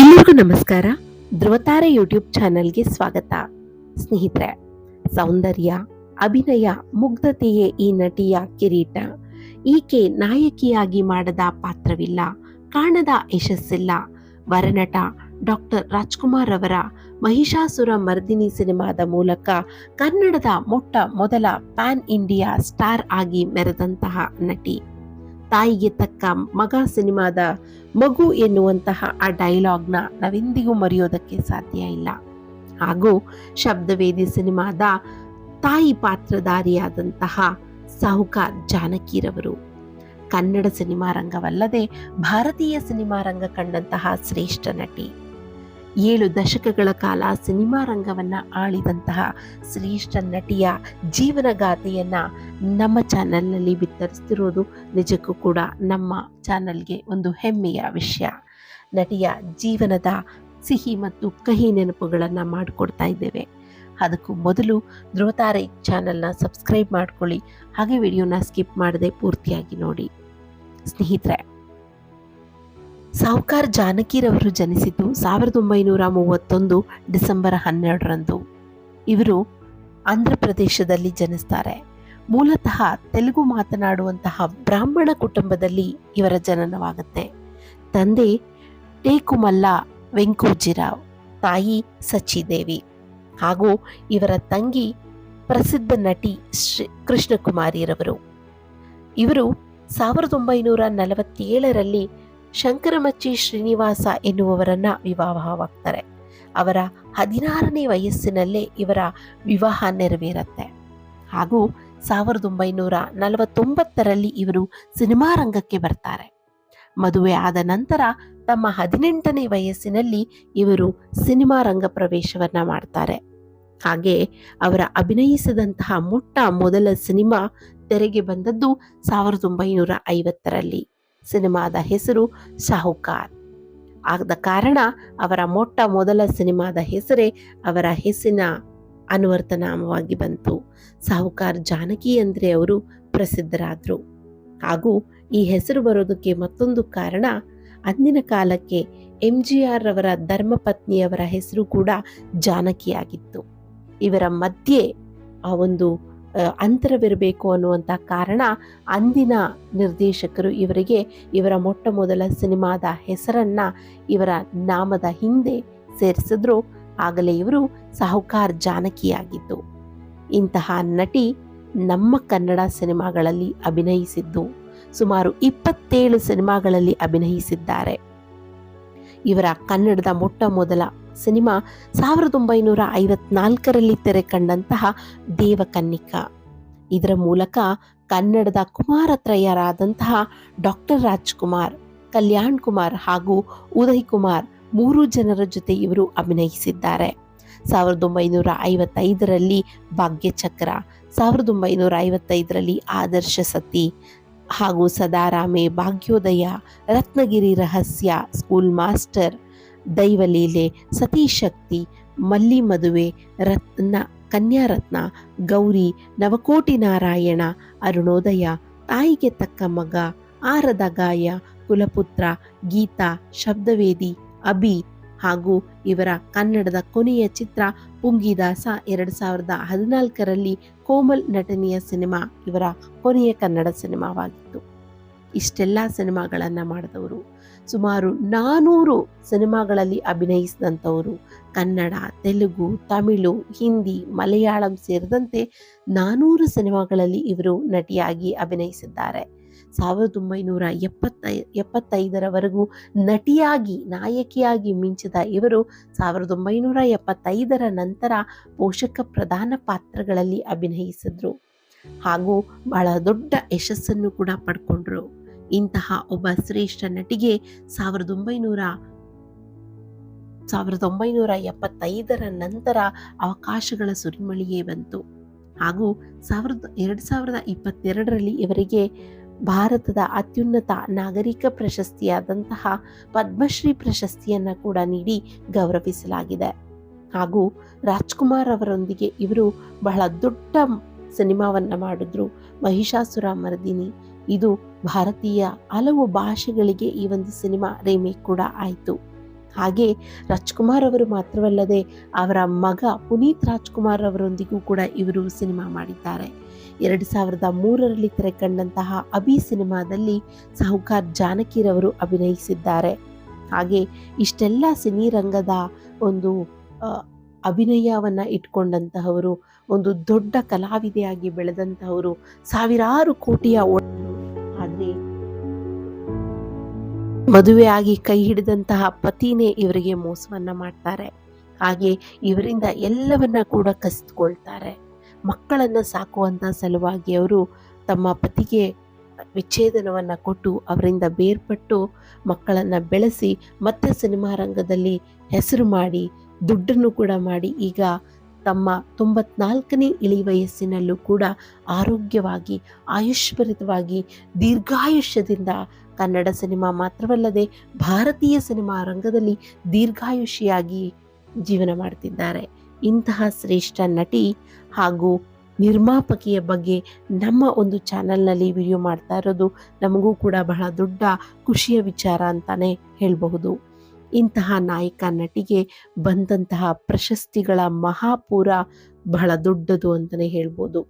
ಎಲ್ಲರಿಗೂ ನಮಸ್ಕಾರ. ಧ್ರುವತಾರೆ ಯೂಟ್ಯೂಬ್ ಚಾನೆಲ್ಗೆ ಸ್ವಾಗತ. ಸ್ನೇಹಿತರೆ, ಸೌಂದರ್ಯ, ಅಭಿನಯ, ಮುಗ್ಧತೆಯೇ ಈ ನಟಿಯ ಕಿರೀಟ. ಈಕೆ ನಾಯಕಿಯಾಗಿ ಮಾಡದ ಪಾತ್ರವಿಲ್ಲ, ಕಾಣದ ಯಶಸ್ಸಿಲ್ಲ. ವರನಟ ಡಾಕ್ಟರ್ ರಾಜ್ಕುಮಾರ್ ಅವರ ಮಹಿಷಾಸುರ ಮರ್ದಿನಿ ಸಿನಿಮಾದ ಮೂಲಕ ಕನ್ನಡದ ಮೊಟ್ಟ ಮೊದಲ ಪ್ಯಾನ್ ಇಂಡಿಯಾ ಸ್ಟಾರ್ ಆಗಿ ಮೆರೆದಂತಹ ನಟಿ. ತಾಯಿಗೆ ತಕ್ಕ ಮಗ ಸಿನಿಮಾದ ಮಗು ಎನ್ನುವಂತಹ ಆ ಡೈಲಾಗ್ನ ನಾವೆಂದಿಗೂ ಮರೆಯೋದಕ್ಕೆ ಸಾಧ್ಯ ಇಲ್ಲ. ಹಾಗೂ ಶಬ್ದವೇದಿ ಸಿನಿಮಾದ ತಾಯಿ ಪಾತ್ರಧಾರಿಯಾದಂತಹ ಸಾಹುಕಾರ್ ಜಾನಕಿರವರು. ಕನ್ನಡ ಸಿನಿಮಾ ರಂಗವಲ್ಲದೆ ಭಾರತೀಯ ಸಿನಿಮಾ ರಂಗ ಕಂಡಂತಹ ಶ್ರೇಷ್ಠ ನಟಿ. ಏಳು ದಶಕಗಳ ಕಾಲ ಸಿನಿಮಾ ರಂಗವನ್ನು ಆಳಿದಂತಹ ಶ್ರೇಷ್ಠ ನಟಿಯ ಜೀವನಗಾಥೆಯನ್ನು ನಮ್ಮ ಚಾನಲ್ನಲ್ಲಿ ಬಿತ್ತರಿಸ್ತಿರೋದು ನಿಜಕ್ಕೂ ಕೂಡ ನಮ್ಮ ಚಾನಲ್ಗೆ ಒಂದು ಹೆಮ್ಮೆಯ ವಿಷಯ. ನಟಿಯ ಜೀವನದ ಸಿಹಿ ಮತ್ತು ಕಹಿ ನೆನಪುಗಳನ್ನು ಮಾಡಿಕೊಡ್ತಾ ಇದ್ದೇವೆ. ಅದಕ್ಕೂ ಮೊದಲು ಧ್ರುವತಾರೆ ಚಾನಲ್ನ ಸಬ್ಸ್ಕ್ರೈಬ್ ಮಾಡ್ಕೊಳ್ಳಿ. ಹಾಗೆ ವಿಡಿಯೋನ ಸ್ಕಿಪ್ ಮಾಡದೆ ಪೂರ್ತಿಯಾಗಿ ನೋಡಿ. ಸ್ನೇಹಿತರೆ ಸಾವುಕಾರ್ ಜಾನಕಿರವರು ಜನಿಸಿದ್ದು ಸಾವಿರದ ಒಂಬೈನೂರ ಮೂವತ್ತೊಂದು ಡಿಸೆಂಬರ್ ಹನ್ನೆರಡರಂದು. ಇವರು ಆಂಧ್ರ ಪ್ರದೇಶದಲ್ಲಿ ಜನಿಸ್ತಾರೆ. ಮೂಲತಃ ತೆಲುಗು ಮಾತನಾಡುವಂತಹ ಬ್ರಾಹ್ಮಣ ಕುಟುಂಬದಲ್ಲಿ ಇವರ ಜನನವಾಗುತ್ತೆ. ತಂದೆ ಟೇಕುಮಲ್ಲ ವೆಂಕೋಜಿರಾವ್, ತಾಯಿ ಸಚಿದೇವಿ ಹಾಗೂ ಇವರ ತಂಗಿ ಪ್ರಸಿದ್ಧ ನಟಿ ಶ್ರೀ ಕೃಷ್ಣಕುಮಾರಿರವರು. ಇವರು ಸಾವಿರದ ಒಂಬೈನೂರ ನಲವತ್ತೇಳರಲ್ಲಿ ಶಂಕರಮಚ್ಚಿ ಶ್ರೀನಿವಾಸ ಎನ್ನುವವರನ್ನ ವಿವಾಹವಾಗ್ತಾರೆ. ಅವರ ಹದಿನಾರನೇ ವಯಸ್ಸಿನಲ್ಲೇ ಇವರ ವಿವಾಹ ನೆರವೇರತ್ತೆ. ಹಾಗೂ ಸಾವಿರದ ಒಂಬೈನೂರ ನಲವತ್ತೊಂಬತ್ತರಲ್ಲಿ ಇವರು ಸಿನಿಮಾ ರಂಗಕ್ಕೆ ಬರ್ತಾರೆ. ಮದುವೆ ಆದ ನಂತರ ತಮ್ಮ ಹದಿನೆಂಟನೇ ವಯಸ್ಸಿನಲ್ಲಿ ಇವರು ಸಿನಿಮಾ ರಂಗ ಪ್ರವೇಶವನ್ನು ಮಾಡ್ತಾರೆ. ಹಾಗೆ ಅವರ ಅಭಿನಯಿಸಿದಂತಹ ಮೊಟ್ಟ ಮೊದಲ ಸಿನಿಮಾ ತೆರೆಗೆ ಬಂದದ್ದು ಸಾವಿರದ ಒಂಬೈನೂರ ಐವತ್ತರಲ್ಲಿ. ಸಿನಿಮಾದ ಹೆಸರು ಶಾಹುಕಾರ್. ಆದ ಕಾರಣ ಅವರ ಮೊಟ್ಟ ಮೊದಲ ಸಿನಿಮಾದ ಹೆಸರೇ ಅವರ ಹೆಸರಿನ ಅನುವರ್ತನಾಮವಾಗಿ ಬಂತು. ಸಾಹುಕಾರ್ ಜಾನಕಿ ಅಂದ್ರೆ ಅವರು ಪ್ರಸಿದ್ಧರಾದರು. ಹಾಗೂ ಈ ಹೆಸರು ಬರೋದಕ್ಕೆ ಮತ್ತೊಂದು ಕಾರಣ ಅಂದಿನ ಕಾಲಕ್ಕೆ ಎಂ ಜಿ ಆರ್ ಅವರ ಧರ್ಮಪತ್ನಿಯವರ ಹೆಸರು ಕೂಡ ಜಾನಕಿಯಾಗಿತ್ತು. ಇವರ ಮಧ್ಯೆ ಆ ಒಂದು ಅಂತರವಿರಬೇಕು ಅನ್ನುವಂಥ ಕಾರಣ ಅಂದಿನ ನಿರ್ದೇಶಕರು ಇವರಿಗೆ ಇವರ ಮೊಟ್ಟ ಮೊದಲ ಸಿನಿಮಾದ ಹೆಸರನ್ನು ಇವರ ನಾಮದ ಹಿಂದೆ ಸೇರಿಸಿದ್ರು. ಆಗಲೇ ಇವರು ಸಾಹುಕಾರ್ ಜಾನಕಿಯಾಗಿದ್ದು. ಇಂತಹ ನಟಿ ನಮ್ಮ ಕನ್ನಡ ಸಿನಿಮಾಗಳಲ್ಲಿ ಅಭಿನಯಿಸಿದ್ದು. ಸುಮಾರು ಇಪ್ಪತ್ತೇಳು ಸಿನಿಮಾಗಳಲ್ಲಿ ಅಭಿನಯಿಸಿದ್ದಾರೆ. ಇವರ ಕನ್ನಡದ ಮೊಟ್ಟ ಮೊದಲ ಸಿನಿಮಾ ಸಾವಿರದ ಒಂಬೈನೂರ ಐವತ್ನಾಲ್ಕರಲ್ಲಿ ತೆರೆ ಕಂಡಂತಹ ದೇವಕನ್ನಿಕ. ಇದರ ಮೂಲಕ ಕನ್ನಡದ ಕುಮಾರತ್ರಯರಾದಂತಹ ಡಾಕ್ಟರ್ ರಾಜ್ಕುಮಾರ್, ಕಲ್ಯಾಣ್ ಕುಮಾರ್ ಹಾಗೂ ಉದಯ್ ಕುಮಾರ್ ಮೂರು ಜನರ ಜೊತೆ ಇವರು ಅಭಿನಯಿಸಿದ್ದಾರೆ. ಸಾವಿರದ ಒಂಬೈನೂರ ಐವತ್ತೈದರಲ್ಲಿ ಭಾಗ್ಯಚಕ್ರ, ಸಾವಿರದ ಒಂಬೈನೂರ ಐವತ್ತೈದರಲ್ಲಿ ಆದರ್ಶ ಸತಿ ಹಾಗೂ ಸದಾರಾಮೆ ಭಾಗ್ಯೋದಯ, ರತ್ನಗಿರಿ ರಹಸ್ಯ, ಸ್ಕೂಲ್ ಮಾಸ್ಟರ್ ದೈವಲೀಲೆ, ಸತೀಶಕ್ತಿ ಮಲ್ಲಿ ಮದುವೆ ರತ್ನ, ಕನ್ಯಾರತ್ನ, ಗೌರಿ, ನವಕೋಟಿ ನಾರಾಯಣ, ಅರುಣೋದಯ, ತಾಯಿಗೆ ತಕ್ಕ ಮಗ, ಆರದ ಗಾಯ, ಕುಲಪುತ್ರ, ಗೀತಾ, ಶಬ್ದವೇದಿ, ಅಭಿ ಹಾಗೂ ಇವರ ಕನ್ನಡದ ಕೊನೆಯ ಚಿತ್ರ ಪುಂಗಿದಾಸ ಎರಡು ಸಾವಿರದ ಹದಿನಾಲ್ಕರಲ್ಲಿ ಕೋಮಲ್ ನಟನೆಯ ಸಿನಿಮಾ ಇವರ ಕೊನೆಯ ಕನ್ನಡ ಸಿನಿಮಾವಾಗಿತ್ತು. ಇಷ್ಟೆಲ್ಲ ಸಿನಿಮಾಗಳನ್ನು ಮಾಡಿದವರು. ಸುಮಾರು ನಾನೂರು ಸಿನಿಮಾಗಳಲ್ಲಿ ಅಭಿನಯಿಸಿದಂಥವರು. ಕನ್ನಡ, ತೆಲುಗು, ತಮಿಳು, ಹಿಂದಿ, ಮಲಯಾಳಂ ಸೇರಿದಂತೆ ನಾನೂರು ಸಿನಿಮಾಗಳಲ್ಲಿ ಇವರು ನಟಿಯಾಗಿ ಅಭಿನಯಿಸಿದ್ದಾರೆ. ಸಾವಿರದ ಒಂಬೈನೂರ ಎಪ್ಪತ್ತೈ, ಎಪ್ಪತ್ತೈದರವರೆಗೂ ನಟಿಯಾಗಿ, ನಾಯಕಿಯಾಗಿ ಮಿಂಚಿದ ಇವರು ಸಾವಿರದ ಒಂಬೈನೂರ ಎಪ್ಪತ್ತೈದರ ನಂತರ ಪೋಷಕ ಪ್ರಧಾನ ಪಾತ್ರಗಳಲ್ಲಿ ಅಭಿನಯಿಸಿದ್ರು. ಹಾಗೂ ಬಹಳ ದೊಡ್ಡ ಯಶಸ್ಸನ್ನು ಕೂಡ ಪಡ್ಕೊಂಡ್ರು. ಇಂತಹ ಒಬ್ಬ ಶ್ರೇಷ್ಠ ನಟಿಗೆ ಸಾವಿರದ ಒಂಬೈನೂರ ಸಾವಿರದ ಒಂಬೈನೂರ ಎಪ್ಪತ್ತೈದರ ನಂತರ ಅವಕಾಶಗಳ ಸುರಿಮಳಿಯೇ ಬಂತು. ಹಾಗೂ ಸಾವಿರದ, ಎರಡು ಸಾವಿರದ ಇಪ್ಪತ್ತೆರಡರಲ್ಲಿ ಇವರಿಗೆ ಭಾರತದ ಅತ್ಯುನ್ನತ ನಾಗರಿಕ ಪ್ರಶಸ್ತಿಯಾದಂತಹ ಪದ್ಮಶ್ರೀ ಪ್ರಶಸ್ತಿಯನ್ನು ಕೂಡ ನೀಡಿ ಗೌರವಿಸಲಾಗಿದೆ. ಹಾಗೂ ರಾಜ್ಕುಮಾರ್ ಅವರೊಂದಿಗೆ ಇವರು ಬಹಳ ದೊಡ್ಡ ಸಿನಿಮಾವನ್ನು ಮಾಡಿದ್ರು. ಮಹಿಷಾಸುರ ಮರ್ದಿನಿ ಇದು ಭಾರತೀಯ ಹಲವು ಭಾಷೆಗಳಿಗೆ ಈ ಒಂದು ಸಿನಿಮಾ ರೇಮೇಕ್ ಕೂಡ ಆಯಿತು. ಹಾಗೆ ರಾಜ್ಕುಮಾರ್ ಅವರು ಮಾತ್ರವಲ್ಲದೆ ಅವರ ಮಗ ಪುನೀತ್ ರಾಜ್ಕುಮಾರ್ ಅವರೊಂದಿಗೂ ಕೂಡ ಇವರು ಸಿನಿಮಾ ಮಾಡಿದ್ದಾರೆ. ಎರಡು ಸಾವಿರದ ಮೂರರಲ್ಲಿ ತೆರೆಕಂಡಂತಹ ಅಭಿ ಸಿನಿಮಾದಲ್ಲಿ ಸಾಹುಕಾರ್ ಜಾನಕಿರವರು ಅಭಿನಯಿಸಿದ್ದಾರೆ. ಹಾಗೆ ಇಷ್ಟೆಲ್ಲ ಸಿನಿರಂಗದ ಒಂದು ಅಭಿನಯವನ್ನು ಅಭಿನಯವನ್ನ ಇಟ್ಕೊಂಡಂತಹವರು, ಒಂದು ದೊಡ್ಡ ಕಲಾವಿದೆಯಾಗಿ ಬೆಳೆದಂತಹವರು ಸಾವಿರಾರು ಕೋಟಿಯ ಮದುವೆಯಾಗಿ ಕೈ ಹಿಡಿದಂತಹ ಪತಿನೇ ಇವರಿಗೆ ಮೋಸವನ್ನ ಮಾಡ್ತಾರೆ. ಹಾಗೆ ಇವರಿಂದ ಎಲ್ಲವನ್ನ ಕೂಡ ಕಸಿದುಕೊಳ್ತಾರೆ. ಮಕ್ಕಳನ್ನ ಸಾಕುವಂತ ಸಲುವಾಗಿ ಅವರು ತಮ್ಮ ಪತಿಗೆ ವಿಚ್ಛೇದನವನ್ನ ಕೊಟ್ಟು ಅವರಿಂದ ಬೇರ್ಪಟ್ಟು ಮಕ್ಕಳನ್ನ ಬೆಳೆಸಿ ಮತ್ತೆ ಸಿನಿಮಾ ರಂಗದಲ್ಲಿ ಹೆಸರು ಮಾಡಿ, ದುಡ್ಡನ್ನು ಕೂಡ ಮಾಡಿ ಈಗ ತಮ್ಮ ತೊಂಬತ್ನಾಲ್ಕನೇ ಇಳಿ ವಯಸ್ಸಿನಲ್ಲೂ ಕೂಡ ಆರೋಗ್ಯವಾಗಿ ಆಯುಷ್ಭರಿತವಾಗಿ ದೀರ್ಘಾಯುಷ್ಯದಿಂದ ಕನ್ನಡ ಸಿನಿಮಾ ಮಾತ್ರವಲ್ಲದೆ ಭಾರತೀಯ ಸಿನಿಮಾ ರಂಗದಲ್ಲಿ ದೀರ್ಘಾಯುಷಿಯಾಗಿ ಜೀವನ ಮಾಡ್ತಿದ್ದಾರೆ. ಇಂತಹ ಶ್ರೇಷ್ಠ ನಟಿ ಹಾಗೂ ನಿರ್ಮಾಪಕಿಯ ಬಗ್ಗೆ ನಮ್ಮ ಒಂದು ಚಾನಲ್ನಲ್ಲಿ ವಿಡಿಯೋ ಮಾಡ್ತಾ ಇರೋದು ನಮಗೂ ಕೂಡ ಬಹಳ ದೊಡ್ಡ ಖುಷಿಯ ವಿಚಾರ ಅಂತಾನೆ ಹೇಳಬಹುದು. ಇಂತಹ ನಾಯಕ ನಟಿಗೆ ಬಂದಂತಹ ಪ್ರಶಸ್ತಿಗಳ ಮಹಾಪೂರ ಬಹಳ ದೊಡ್ಡದು ಅಂತಲೇ ಹೇಳ್ಬೋದು.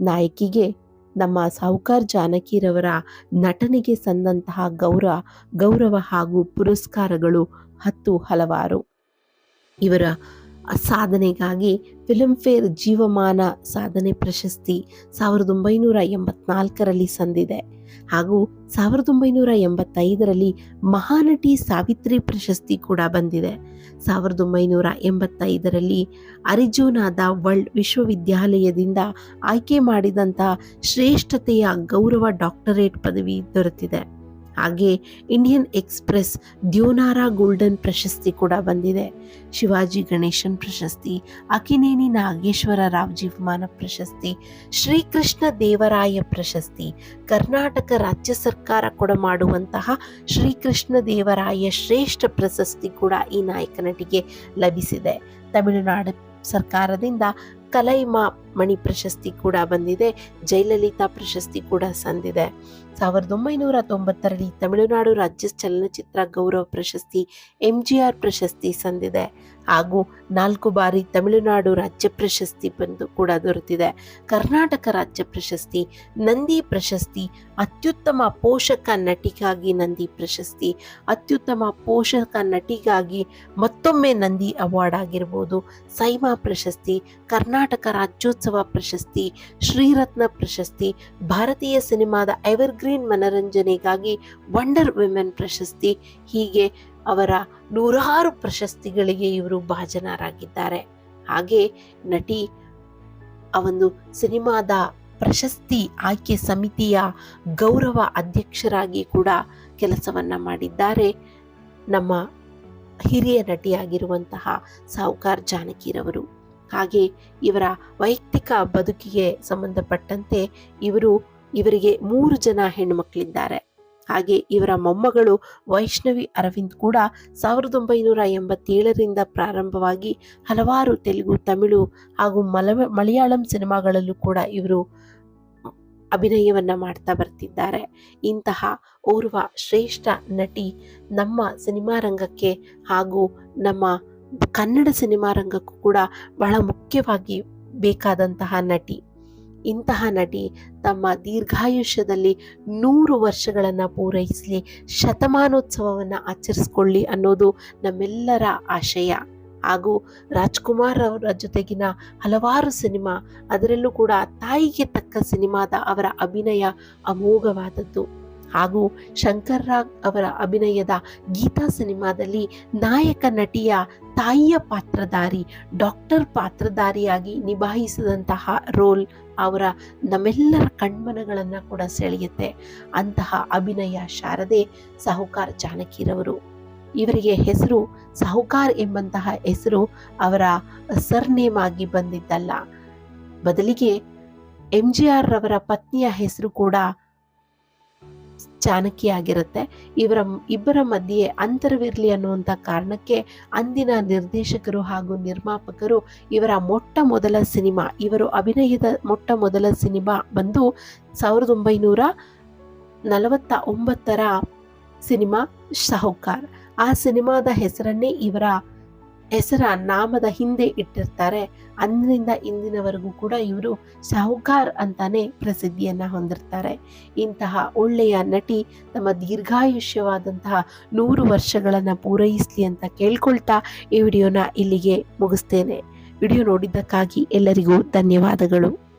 ನಾಯಕಿಗೆ ನಮ್ಮ ಸಾಹುಕಾರ್ ಜಾನಕಿರವರ ನಟನೆಗೆ ಸಂದಂತಹ ಗೌರವ ಗೌರವ ಹಾಗೂ ಪುರಸ್ಕಾರಗಳು ಹತ್ತು ಹಲವಾರು. ಇವರ ಸಾಧನೆಗಾಗಿ ಫಿಲ್ಮ್ಫೇರ್ ಜೀವಮಾನ ಸಾಧನೆ ಪ್ರಶಸ್ತಿ ಸಾವಿರದ ಒಂಬೈನೂರ ಎಂಬತ್ನಾಲ್ಕರಲ್ಲಿ ಸಂದಿದೆ. ಹಾಗೂ ಸಾವಿರದ ಒಂಬೈನೂರ ಎಂಬತ್ತೈದರಲ್ಲಿ ಮಹಾನಟಿ ಸಾವಿತ್ರಿ ಪ್ರಶಸ್ತಿ ಕೂಡ ಬಂದಿದೆ. ಸಾವಿರದ ಒಂಬೈನೂರ ಎಂಬತ್ತೈದರಲ್ಲಿ ಅರಿಜೋನಾದ ವರ್ಲ್ಡ್ ವಿಶ್ವವಿದ್ಯಾಲಯದಿಂದ ಆಯ್ಕೆ ಮಾಡಿದಂಥ ಶ್ರೇಷ್ಠತೆಯ ಗೌರವ ಡಾಕ್ಟರೇಟ್ ಪದವಿ ದೊರೆತಿದೆ. ಹಾಗೆ ಇಂಡಿಯನ್ ಎಕ್ಸ್ಪ್ರೆಸ್ ದ್ಯೋನಾರಾ ಗೋಲ್ಡನ್ ಪ್ರಶಸ್ತಿ ಕೂಡ ಬಂದಿದೆ. ಶಿವಾಜಿ ಗಣೇಶನ್ ಪ್ರಶಸ್ತಿ, ಅಕಿನೇನಿ ನಾಗೇಶ್ವರ ರಾವ್ ಜೀವಮಾನ ಪ್ರಶಸ್ತಿ, ಶ್ರೀಕೃಷ್ಣ ದೇವರಾಯ ಪ್ರಶಸ್ತಿ, ಕರ್ನಾಟಕ ರಾಜ್ಯ ಸರ್ಕಾರ ಕೂಡ ಮಾಡುವಂತಹ ಶ್ರೀಕೃಷ್ಣ ದೇವರಾಯ ಶ್ರೇಷ್ಠ ಪ್ರಶಸ್ತಿ ಕೂಡ ಈ ನಾಯಕ ನಟಿಗೆ ಲಭಿಸಿದೆ. ತಮಿಳುನಾಡು ಸರ್ಕಾರದಿಂದ ಕಲೈಮಾ ಮಣಿ ಪ್ರಶಸ್ತಿ ಕೂಡ ಬಂದಿದೆ. ಜಯಲಲಿತಾ ಪ್ರಶಸ್ತಿ ಕೂಡ ಸಂದಿದೆ. ಸಾವಿರದ ಒಂಬೈನೂರ ತೊಂಬತ್ತರಲ್ಲಿ ತಮಿಳುನಾಡು ರಾಜ್ಯ ಚಲನಚಿತ್ರ ಗೌರವ ಪ್ರಶಸ್ತಿ ಎಂ ಜಿ ಆರ್ ಪ್ರಶಸ್ತಿ ಸಂದಿದೆ. ಹಾಗೂ ನಾಲ್ಕು ಬಾರಿ ತಮಿಳುನಾಡು ರಾಜ್ಯ ಪ್ರಶಸ್ತಿ ಬಂದು ಕೂಡ ದೊರೆತಿದೆ. ಕರ್ನಾಟಕ ರಾಜ್ಯ ಪ್ರಶಸ್ತಿ, ನಂದಿ ಪ್ರಶಸ್ತಿ, ಅತ್ಯುತ್ತಮ ಪೋಷಕ ನಟಿಗಾಗಿ ನಂದಿ ಪ್ರಶಸ್ತಿ, ಅತ್ಯುತ್ತಮ ಪೋಷಕ ನಟಿಗಾಗಿ ಮತ್ತೊಮ್ಮೆ ನಂದಿ ಅವಾರ್ಡ್ ಆಗಿರ್ಬೋದು. ಸೈಮಾ ಪ್ರಶಸ್ತಿ, ಕರ್ನಾಟಕ ರಾಜ್ಯೋತ್ಸವ ಪ್ರಶಸ್ತಿ, ಶ್ರೀರತ್ನ ಪ್ರಶಸ್ತಿ, ಭಾರತೀಯ ಸಿನಿಮಾದ ಎವರ್ಗ್ರೀನ್ ಮನರಂಜನೆಗಾಗಿ ವಂಡರ್ ವಿಮೆನ್ ಪ್ರಶಸ್ತಿ, ಹೀಗೆ ಅವರ ನೂರಾರು ಪ್ರಶಸ್ತಿಗಳಿಗೆ ಇವರು ಭಾಜನರಾಗಿದ್ದಾರೆ. ಹಾಗೆ ನಟಿ ಆ ಸಿನಿಮಾದ ಪ್ರಶಸ್ತಿ ಆಯ್ಕೆ ಸಮಿತಿಯ ಗೌರವ ಅಧ್ಯಕ್ಷರಾಗಿ ಕೂಡ ಕೆಲಸವನ್ನ ಮಾಡಿದ್ದಾರೆ. ನಮ್ಮ ಹಿರಿಯ ನಟಿಯಾಗಿರುವಂತಹ ಸಾವುಕಾರ್ ಜಾನಕಿರವರು ಹಾಗೆ ಇವರ ವೈಯಕ್ತಿಕ ಬದುಕಿಗೆ ಸಂಬಂಧಪಟ್ಟಂತೆ ಇವರು ಇವರಿಗೆ ಮೂರು ಜನ ಹೆಣ್ಣುಮಕ್ಕಳಿದ್ದಾರೆ ಹಾಗೆ ಇವರ ಮೊಮ್ಮಗಳು ವೈಷ್ಣವಿ ಅರವಿಂದ್ ಕೂಡ ಸಾವಿರದ ಒಂಬೈನೂರ ಎಂಬತ್ತೇಳರಿಂದ ಪ್ರಾರಂಭವಾಗಿ ಹಲವಾರು ತೆಲುಗು, ತಮಿಳು ಹಾಗೂ ಮಲವ, ಮಲಯಾಳಂ ಸಿನಿಮಾಗಳಲ್ಲೂ ಕೂಡ ಇವರು ಅಭಿನಯವನ್ನು ಮಾಡ್ತಾ ಬರ್ತಿದ್ದಾರೆ. ಇಂತಹ ಓರ್ವ ಶ್ರೇಷ್ಠ ನಟಿ ನಮ್ಮ ಸಿನಿಮಾ ರಂಗಕ್ಕೆ ಹಾಗೂ ನಮ್ಮ ಕನ್ನಡ ಸಿನಿಮಾ ರಂಗಕ್ಕೂ ಕೂಡ ಬಹಳ ಮುಖ್ಯವಾಗಿ ಬೇಕಾದಂತಹ ನಟಿ. ಇಂತಹ ನಟಿ ತಮ್ಮ ದೀರ್ಘಾಯುಷ್ಯದಲ್ಲಿ ನೂರು ವರ್ಷಗಳನ್ನು ಪೂರೈಸಲಿ, ಶತಮಾನೋತ್ಸವವನ್ನು ಆಚರಿಸ್ಕೊಳ್ಳಿ ಅನ್ನೋದು ನಮ್ಮೆಲ್ಲರ ಆಶಯ. ಹಾಗೂ ರಾಜ್ಕುಮಾರ್ ಅವರ ಜೊತೆಗಿನ ಹಲವಾರು ಸಿನಿಮಾ, ಅದರಲ್ಲೂ ಕೂಡ ತಾಯಿಗೆ ತಕ್ಕ ಸಿನಿಮಾದ ಅವರ ಅಭಿನಯ ಅಮೋಘವಾದದ್ದು. ಹಾಗೂ ಶಂಕರ್ ರಾಗ್ ಅವರ ಅಭಿನಯದ ಗೀತಾ ಸಿನಿಮಾದಲ್ಲಿ ನಾಯಕ ನಟಿಯ ತಾಯಿಯ ಪಾತ್ರಧಾರಿ, ಡಾಕ್ಟರ್ ಪಾತ್ರಧಾರಿಯಾಗಿ ನಿಭಾಯಿಸಿದಂತಹ ರೋಲ್ ಅವರ ನಮ್ಮೆಲ್ಲರ ಕಣ್ಮನಗಳನ್ನು ಕೂಡ ಸೆಳೆಯುತ್ತೆ. ಅಂತಹ ಅಭಿನಯ ಶಾರದೆ ಸಾಹುಕಾರ್ ಜಾನಕಿರವರು ಇವರಿಗೆ ಹೆಸರು ಸಾಹುಕಾರ್ ಎಂಬಂತಹ ಹೆಸರು ಅವರ ಸರ್ನೇಮ್ ಆಗಿ ಬಂದಿದ್ದಲ್ಲ. ಬದಲಿಗೆ ಎಂ ಜಿ ಆರ್ ರವರ ಪತ್ನಿಯ ಹೆಸರು ಕೂಡ ಜಾನಕಿ ಆಗಿರುತ್ತೆ ಇವರ ಇಬ್ಬರ ಮಧ್ಯೆ ಅಂತರವಿರಲಿ ಅನ್ನುವಂಥ ಕಾರಣಕ್ಕೆ ಅಂದಿನ ನಿರ್ದೇಶಕರು ಹಾಗೂ ನಿರ್ಮಾಪಕರು ಇವರ ಮೊಟ್ಟ ಮೊದಲ ಸಿನಿಮಾ, ಇವರು ಅಭಿನಯದ ಮೊಟ್ಟ ಮೊದಲ ಸಿನಿಮಾ ಬಂದು ಸಾವಿರದ ಒಂಬೈನೂರ ನಲವತ್ತ ಒಂಬತ್ತರ ಸಿನಿಮಾ ಸಾಹುಕಾರ್ ಆ ಸಿನಿಮಾದ ಹೆಸರನ್ನೇ ಇವರ ಹೆಸರ ನಾಮದ ಹಿಂದೆ ಇಟ್ಟಿರ್ತಾರೆ. ಅಂದಿನಿಂದ ಇಂದಿನವರೆಗೂ ಕೂಡ ಇವರು ಸಾಹುಕಾರ್ ಅಂತಾನೆ ಪ್ರಸಿದ್ಧಿಯನ್ನ ಹೊಂದಿರ್ತಾರೆ. ಇಂತಹ ಒಳ್ಳೆಯ ನಟಿ, ತಮ್ಮ ದೀರ್ಘಾಯುಷ್ಯವಾದಂತಹ ನೂರು ವರ್ಷಗಳನ್ನು ಪೂರೈಸಲಿ ಅಂತ ಕೇಳ್ಕೊಳ್ತಾ ಈ ವಿಡಿಯೋನ ಇಲ್ಲಿಗೆ ಮುಗಿಸ್ತೇನೆ. ವಿಡಿಯೋ ನೋಡಿದ್ದಕ್ಕಾಗಿ ಎಲ್ಲರಿಗೂ ಧನ್ಯವಾದಗಳು.